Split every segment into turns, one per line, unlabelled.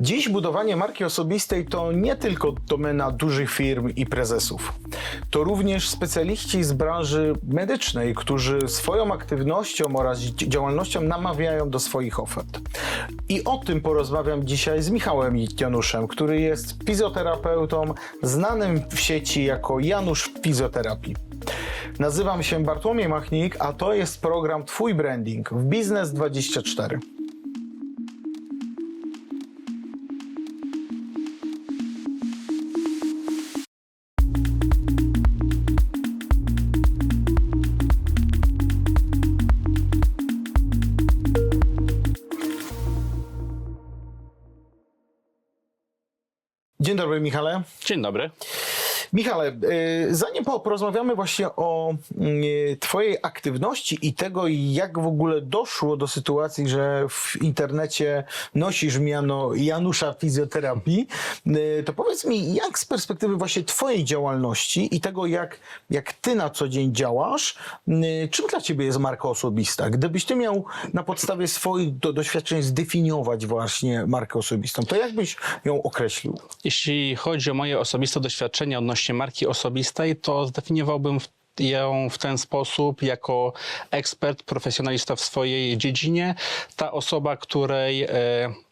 Dziś budowanie marki osobistej to nie tylko domena dużych firm i prezesów. To również specjaliści z branży medycznej, którzy swoją aktywnością oraz dzi- działalnością namawiają do swoich ofert. I o tym porozmawiam dzisiaj z Michałem Januszem, który jest fizjoterapeutą znanym w sieci jako Janusz w fizjoterapii. Nazywam się Bartłomiej Machnik, a to jest program Twój Branding w Biznes 24. Dzień dobry, Michale.
Dzień dobry.
Michale, y, zanim po- porozmawiamy właśnie o y, Twojej aktywności i tego, jak w ogóle doszło do sytuacji, że w internecie nosisz miano Janusza Fizjoterapii, y, to powiedz mi, jak z perspektywy właśnie Twojej działalności i tego, jak, jak Ty na co dzień działasz, czym dla Ciebie jest marka osobista? Gdybyś Ty miał na podstawie swoich do, doświadczeń zdefiniować właśnie markę osobistą, to jak byś ją określił?
Jeśli chodzi o moje osobiste doświadczenia odnośnie marki osobistej, to zdefiniowałbym ją w ten sposób jako ekspert, profesjonalista w swojej dziedzinie, ta osoba, której e,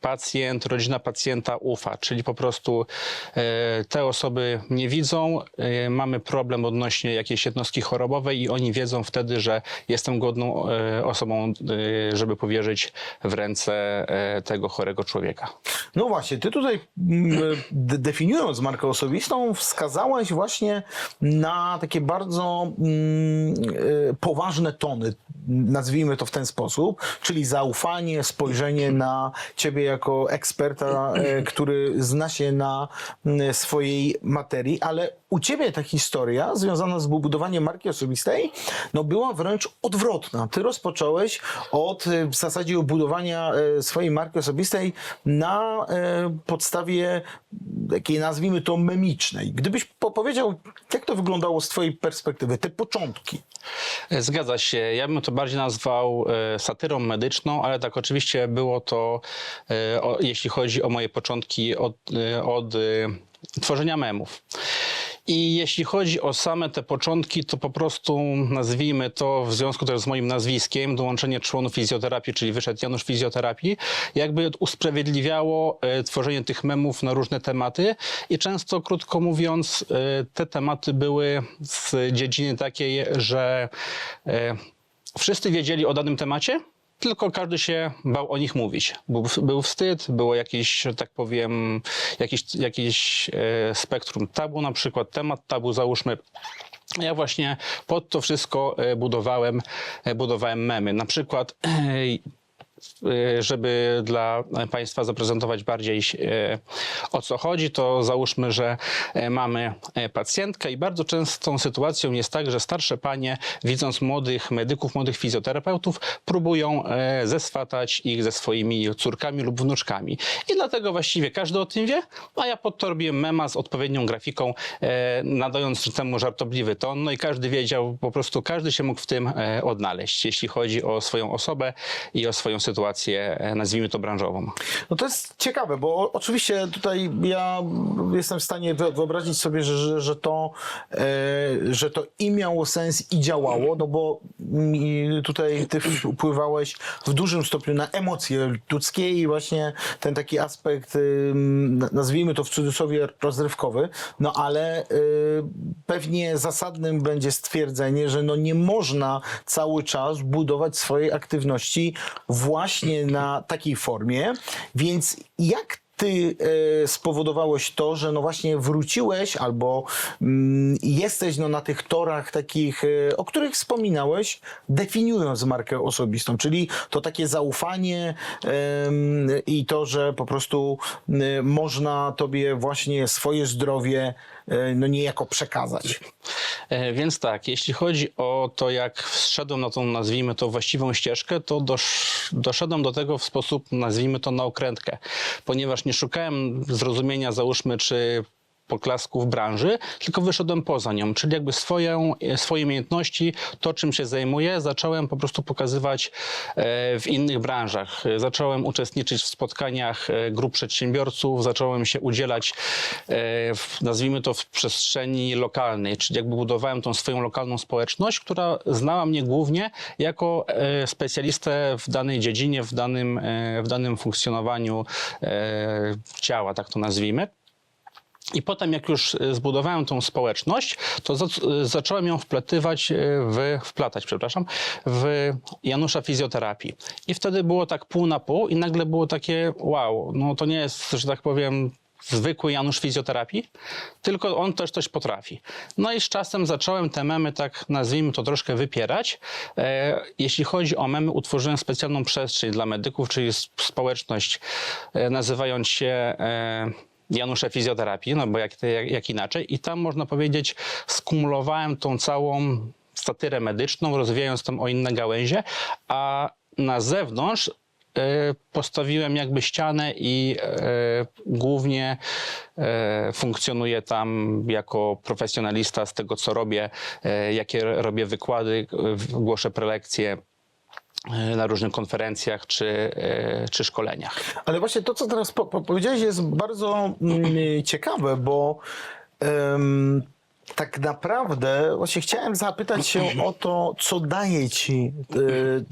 pacjent, rodzina pacjenta ufa, czyli po prostu e, te osoby nie widzą, e, mamy problem odnośnie jakiejś jednostki chorobowej i oni wiedzą wtedy, że jestem godną osobą, żeby powierzyć w ręce tego chorego człowieka.
No właśnie, ty tutaj mm, de- definiując markę osobistą, wskazałeś właśnie na takie bardzo mm, e, poważne tony, nazwijmy to w ten sposób, czyli zaufanie, spojrzenie na ciebie jako eksperta, e, który zna się na mm, swojej materii, ale u ciebie ta historia związana z budowaniem marki osobistej, no była wręcz odwrotna. Ty rozpocząłeś od w zasadzie budowania e, swojej marki osobistej na e, podstawie takiej nazwijmy to memicznej. Gdybyś po- powiedział, jak to wyglądało z twojej perspektywy, te początki.
E, Zgadza się. Ja bym to bardziej nazwał e, satyrą medyczną, ale tak oczywiście było to, jeśli chodzi o moje początki, od, od tworzenia memów. I jeśli chodzi o same te początki, to po prostu nazwijmy to w związku też z moim nazwiskiem, dołączenie członów fizjoterapii, czyli wyszedł Janusz Fizjoterapii, jakby usprawiedliwiało e, tworzenie tych memów na różne tematy. I często, krótko mówiąc, e, te tematy były z dziedziny takiej, że e, wszyscy wiedzieli o danym temacie, tylko każdy się bał o nich mówić. Był, był wstyd, było jakieś, że tak powiem, jakieś, jakieś e, spektrum tabu, na przykład temat tabu, załóżmy. Ja właśnie pod to wszystko e, budowałem, e, budowałem memy. Na przykład e, żeby dla Państwa zaprezentować bardziej e, o co chodzi, to załóżmy, że e, mamy pacjentkę i bardzo częstą sytuacją jest tak, że starsze panie, widząc młodych medyków, młodych fizjoterapeutów, próbują zeswatać ich ze swoimi córkami lub wnuczkami. I dlatego właściwie każdy o tym wie, a ja pod to robiłem mema z odpowiednią grafiką, nadając temu żartobliwy ton, no i każdy wiedział, po prostu każdy się mógł w tym odnaleźć, jeśli chodzi o swoją osobę i o swoją sytuację, e, nazwijmy to branżową.
No to jest ciekawe, bo oczywiście tutaj ja jestem w stanie wy- wyobrazić sobie, że, że, że, to, e, że to i miało sens i działało, no bo tutaj ty wpływałeś w dużym stopniu na emocje ludzkie i właśnie ten taki aspekt, nazwijmy to w cudzysłowie rozrywkowy, no ale y, pewnie zasadnym będzie stwierdzenie, że no nie można cały czas budować swojej aktywności właśnie na takiej formie, więc jak ty e, spowodowałeś to, że no właśnie wróciłeś albo mm, jesteś no na tych torach takich, e, o których wspominałeś, definiując markę osobistą, czyli to takie zaufanie i to, że po prostu można tobie właśnie swoje zdrowie e, no niejako przekazać.
E, Więc tak, jeśli chodzi o to, jak wszedłem na tą, nazwijmy to, właściwą ścieżkę, to dosz, doszedłem do tego w sposób, nazwijmy to, na okrętkę, ponieważ nie szukałem zrozumienia, załóżmy, czy poklasków branży, tylko wyszedłem poza nią, czyli jakby swoją, swoje umiejętności, to czym się zajmuję, zacząłem po prostu pokazywać e, w innych branżach. E, Zacząłem uczestniczyć w spotkaniach e, grup przedsiębiorców, zacząłem się udzielać, e, nazwijmy to w przestrzeni lokalnej, czyli jakby budowałem tą swoją lokalną społeczność, która znała mnie głównie jako e, specjalistę w danej dziedzinie, w danym, e, w danym funkcjonowaniu e, ciała, tak to nazwijmy. I potem, jak już e, zbudowałem tą społeczność, to e, zacząłem ją wpletywać, e, w, wplatać, przepraszam, w Janusza fizjoterapii. I wtedy było tak pół na pół i nagle było takie, wow, no to nie jest, że tak powiem, zwykły Janusz fizjoterapii, tylko on też coś potrafi. No i z czasem zacząłem te memy, tak nazwijmy to troszkę wypierać. E, jeśli chodzi o memy, utworzyłem specjalną przestrzeń dla medyków, czyli społeczność e, nazywając się e, Janusze Fizjoterapii, no bo jak, jak, inaczej. I tam można powiedzieć skumulowałem tą całą satyrę medyczną, rozwijając tam o inne gałęzie, a na zewnątrz e, postawiłem jakby ścianę i e, głównie e, funkcjonuję tam jako profesjonalista z tego, co robię, jakie robię wykłady, głoszę prelekcje na różnych konferencjach czy, e, czy szkoleniach.
Ale właśnie to, co teraz po, po, powiedziałeś, jest bardzo mm, ciekawe, bo em, tak naprawdę właśnie chciałem zapytać się o to, co daje ci e,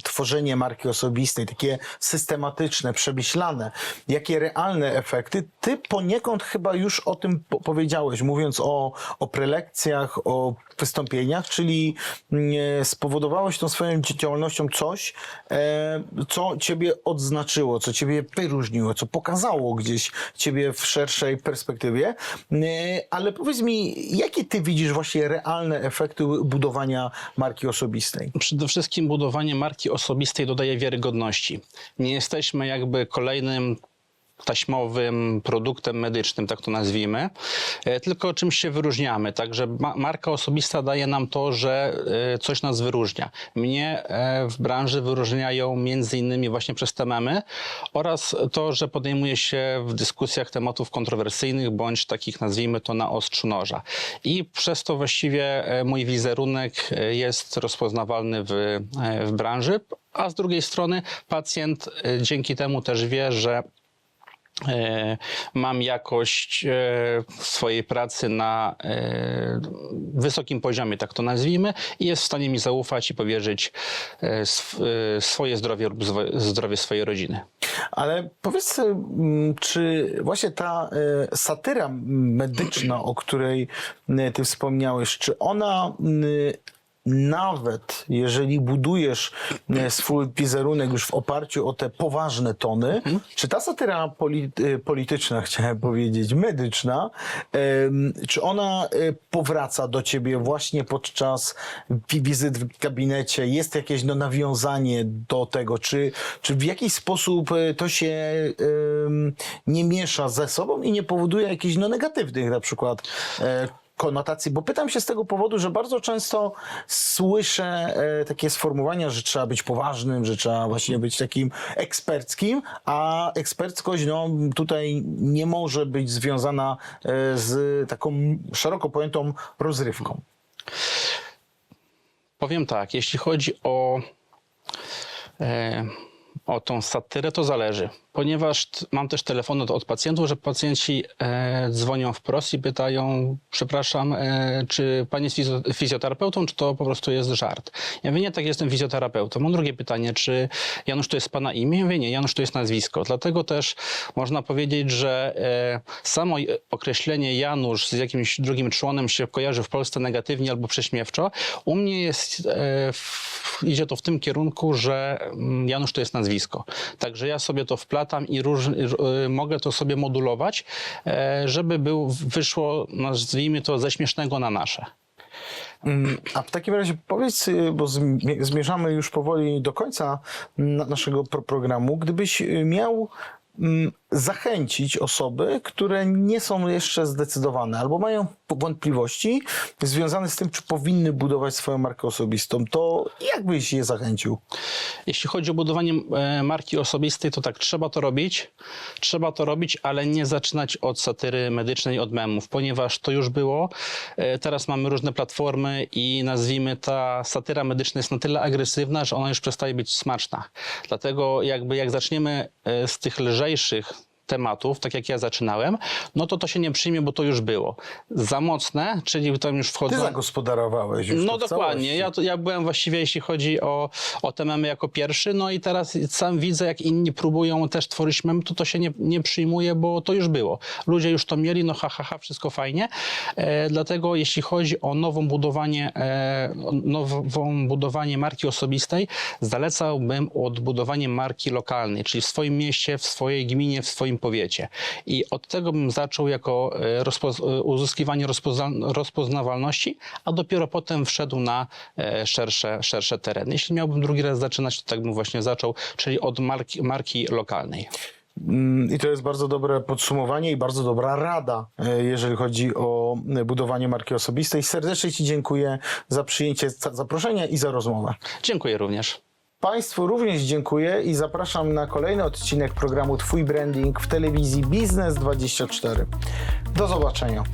tworzenie marki osobistej, takie systematyczne, przemyślane, jakie realne efekty. Ty poniekąd chyba już o tym po powiedziałeś, mówiąc o, o prelekcjach, o wystąpieniach, czyli mm, spowodowałeś tą swoją działalnością coś, e, co ciebie odznaczyło, co ciebie wyróżniło, co pokazało gdzieś ciebie w szerszej perspektywie. E, Ale powiedz mi, jakie ty widzisz właśnie realne efekty budowania marki osobistej?
Przede wszystkim budowanie marki osobistej dodaje wiarygodności. Nie jesteśmy jakby kolejnym taśmowym produktem medycznym, tak to nazwijmy, e, tylko czymś się wyróżniamy. Także ma- marka osobista daje nam to, że e, coś nas wyróżnia. Mnie e, w branży wyróżniają między innymi właśnie przez te memy oraz to, że podejmuje się w dyskusjach tematów kontrowersyjnych bądź takich nazwijmy to na ostrzu noża. I przez to właściwie mój wizerunek jest rozpoznawalny w, w branży, a z drugiej strony pacjent dzięki temu też wie, że mam jakość e, swojej pracy na e, wysokim poziomie, tak to nazwijmy, i jest w stanie mi zaufać i powierzyć e, sw- e, swoje zdrowie lub zdrowie swojej rodziny.
Ale powiedz, czy właśnie ta e, satyra medyczna, o której e, ty wspomniałeś, czy ona nawet jeżeli budujesz e, swój wizerunek już w oparciu o te poważne tony, czy ta satyra poli, e, polityczna, chciałem powiedzieć, medyczna, czy ona e, powraca do ciebie właśnie podczas wi- wizyt w gabinecie? Jest jakieś no, nawiązanie do tego? Czy, czy w jakiś sposób to się nie miesza ze sobą i nie powoduje jakichś no, negatywnych na przykład konotacji, bo pytam się z tego powodu, że bardzo często słyszę e, takie sformułowania, że trzeba być poważnym, że trzeba właśnie być takim eksperckim, a eksperckość no, tutaj nie może być związana e, z taką szeroko pojętą rozrywką.
Powiem tak, jeśli chodzi o, e, o tą satyrę, to zależy. Ponieważ mam też telefony od, od pacjentów, że pacjenci e, dzwonią wprost i pytają, przepraszam, e, czy pan jest fizjo- fizjoterapeutą, czy to po prostu jest żart? Ja mówię, nie, tak, jestem fizjoterapeutą. Mam drugie pytanie, czy Janusz to jest pana imię? Ja mówię, nie, Janusz to jest nazwisko. Dlatego też można powiedzieć, że e, samo określenie Janusz z jakimś drugim członem się kojarzy w Polsce negatywnie albo prześmiewczo. U mnie jest, e, w, idzie to w tym kierunku, że mm, Janusz to jest nazwisko. Także ja sobie to wplatam i róż, e, mogę to sobie modulować, e, żeby był, wyszło, nazwijmy to, ze śmiesznego na nasze.
Mm, A w takim razie powiedz, y, bo zmie- zmierzamy już powoli do końca na- naszego pro programu, gdybyś y, miał mm, zachęcić osoby, które nie są jeszcze zdecydowane albo mają wątpliwości związane z tym, czy powinny budować swoją markę osobistą, to jak byś je zachęcił?
Jeśli chodzi o budowanie e, marki osobistej, to tak, trzeba to robić. Trzeba to robić, ale nie zaczynać od satyry medycznej, od memów, ponieważ to już było. E, Teraz mamy różne platformy i nazwijmy ta satyra medyczna jest na tyle agresywna, że ona już przestaje być smaczna. Dlatego jakby jak zaczniemy e, z tych lżejszych tematów, tak jak ja zaczynałem, no to to się nie przyjmie, bo to już było. Za mocne, czyli tam już
Ty
wchodzą...
zagospodarowałeś już
No dokładnie. Ja, to, ja byłem właściwie, jeśli chodzi o, o te memy jako pierwszy, no i teraz sam widzę, jak inni próbują też tworzyć memy, to to się nie, nie przyjmuje, bo to już było. Ludzie już to mieli, no ha, ha, ha wszystko fajnie. E, dlatego jeśli chodzi o nową budowanie, e, nową budowanie marki osobistej, zalecałbym odbudowanie marki lokalnej, czyli w swoim mieście, w swojej gminie, w swoim powiecie. I od tego bym zaczął jako e, rozpoz- e, uzyskiwanie rozpozna- rozpoznawalności, a dopiero potem wszedł na e, szersze, szersze tereny. Jeśli miałbym drugi raz zaczynać, to tak bym właśnie zaczął, czyli od marki, marki lokalnej.
Mm, I to jest bardzo dobre podsumowanie i bardzo dobra rada, jeżeli chodzi o budowanie marki osobistej. Serdecznie Ci dziękuję za przyjęcie za- zaproszenia i za rozmowę.
Dziękuję również.
Państwu również dziękuję i zapraszam na kolejny odcinek programu Twój Branding w telewizji Biznes 24. Do zobaczenia.